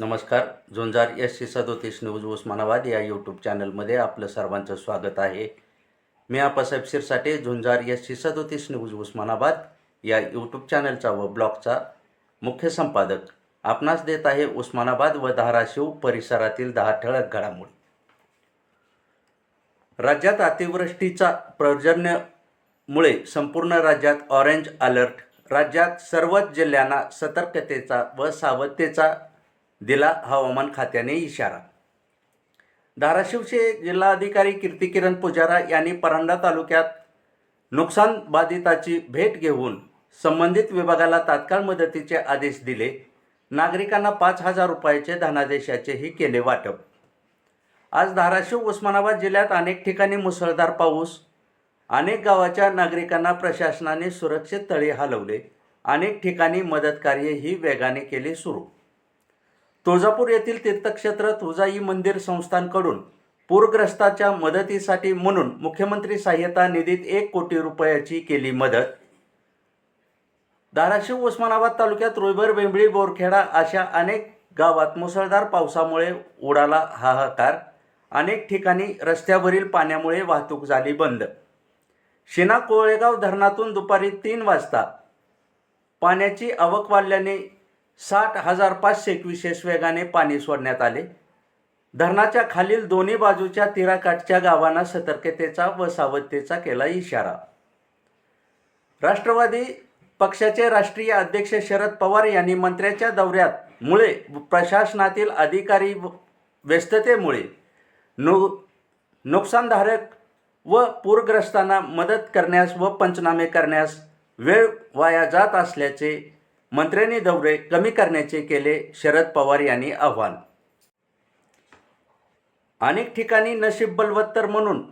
नमस्कार. झुंजार S C सदोतीस news Osmanabad या यूट्यूब चॅनलमध्ये आपलं सर्वांचं स्वागत आहे. मी आपासाहेब शिरसाटे झुंजार एस सी सदोतीस न्यूज उस्मानाबाद या यूट्यूब चॅनलचा व ब्लॉगचा मुख्य संपादक आपणास देत आहे उस्मानाबाद व धाराशिव परिसरातील दहा ठळक घडामोडी. राज्यात अतिवृष्टीचा पर्जन्यमुळे संपूर्ण राज्यात ऑरेंज अलर्ट राज्यात सर्वच जिल्ह्यांना सतर्कतेचा व सावधतेचा दिला हवामान खात्याने इशारा. धाराशिवचे जिल्हाधिकारी कीर्तिकिरण पुजारा यांनी परांडा तालुक्यात नुकसान बाधिताची भेट घेऊन संबंधित विभागाला तात्काळ मदतीचे आदेश दिले. नागरिकांना पाच हजार रुपयाचे धनादेशाचेही केले वाटप. आज धाराशिव उस्मानाबाद जिल्ह्यात अनेक ठिकाणी मुसळधार पाऊस. अनेक गावाच्या नागरिकांना प्रशासनाने सुरक्षित तळी हलवले. अनेक ठिकाणी मदतकार्यही वेगाने केले सुरू. तुळजापूर येथील तीर्थक्षेत्र तुळजाई मंदिर संस्थांकडून पूरग्रस्ताच्या मदतीसाठी म्हणून मुख्यमंत्री सहाय्यता निधीत एक कोटी रुपयाची केली मदत. धाराशिव उस्मानाबाद तालुक्यात रुईभर बेंबळी बोरखेडा अशा अनेक गावात मुसळधार पावसामुळे उडाला हाहाकार. अनेक ठिकाणी रस्त्यावरील पाण्यामुळे वाहतूक झाली बंद. शिना कोळेगाव धरणातून दुपारी तीन वाजता पाण्याची आवक वाढल्याने साठ हजार पाचशे क्युसेस वेगाने पाणी सोडण्यात आले. धरणाच्या खालील दोन्ही बाजूच्या तीराकाठच्या गावांना सतर्कतेचा व सावधतेचा केला इशारा. राष्ट्रवादी पक्षाचे राष्ट्रीय अध्यक्ष शरद पवार यांनी मंत्र्याच्या दौऱ्यात मुळे प्रशासनातील अधिकारी व्यस्ततेमुळे नु नुकसानधारक व पूरग्रस्तांना मदत करण्यास व पंचनामे करण्यास वेळ वाया जात असल्याचे मंत्र्यांनी दौरे कमी करण्याचे केले शरद पवार यांनी आव्हान. अनेक ठिकाणी नशीब बलवत्तर म्हणून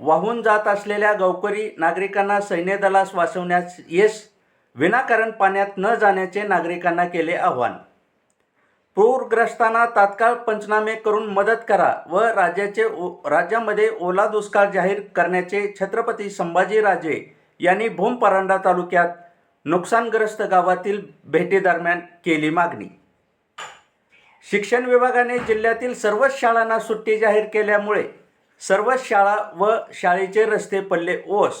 वाहून जात असलेल्या गावकरी नागरिकांना सैन्य दलास वाचवण्यास यश विनाकारण पाण्यात न जाण्याचे नागरिकांना केले आव्हान. पूरग्रस्तांना तात्काळ पंचनामे करून मदत करा व राज्याचे ओ राज्यामध्ये ओला दुष्काळ जाहीर करण्याचे छत्रपती संभाजीराजे यांनी भूम परांडा तालुक्यात नुकसानग्रस्त गावातील भेटीदरम्यान केली मागणी. शिक्षण विभागाने जिल्ह्यातील सर्वच शाळांना सुट्टी जाहीर केल्यामुळे सर्वच शाळा व शाळेचे रस्ते पडले ओस.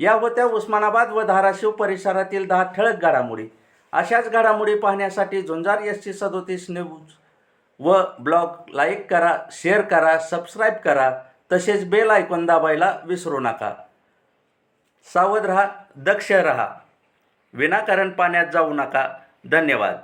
या होत्या उस्मानाबाद व धाराशिव परिसरातील दहा ठळक घडामोडी. अशाच घडामोडी पाहण्यासाठी झुंजार एस सी सदोतीस न्यूज व ब्लॉग लाईक करा शेअर करा सबस्क्राईब करा तसेच बेल ऐकून दाबायला विसरू नका. सावध रहा दक्ष रहा. विनाकारण पाण्यात जाऊ नका. धन्यवाद.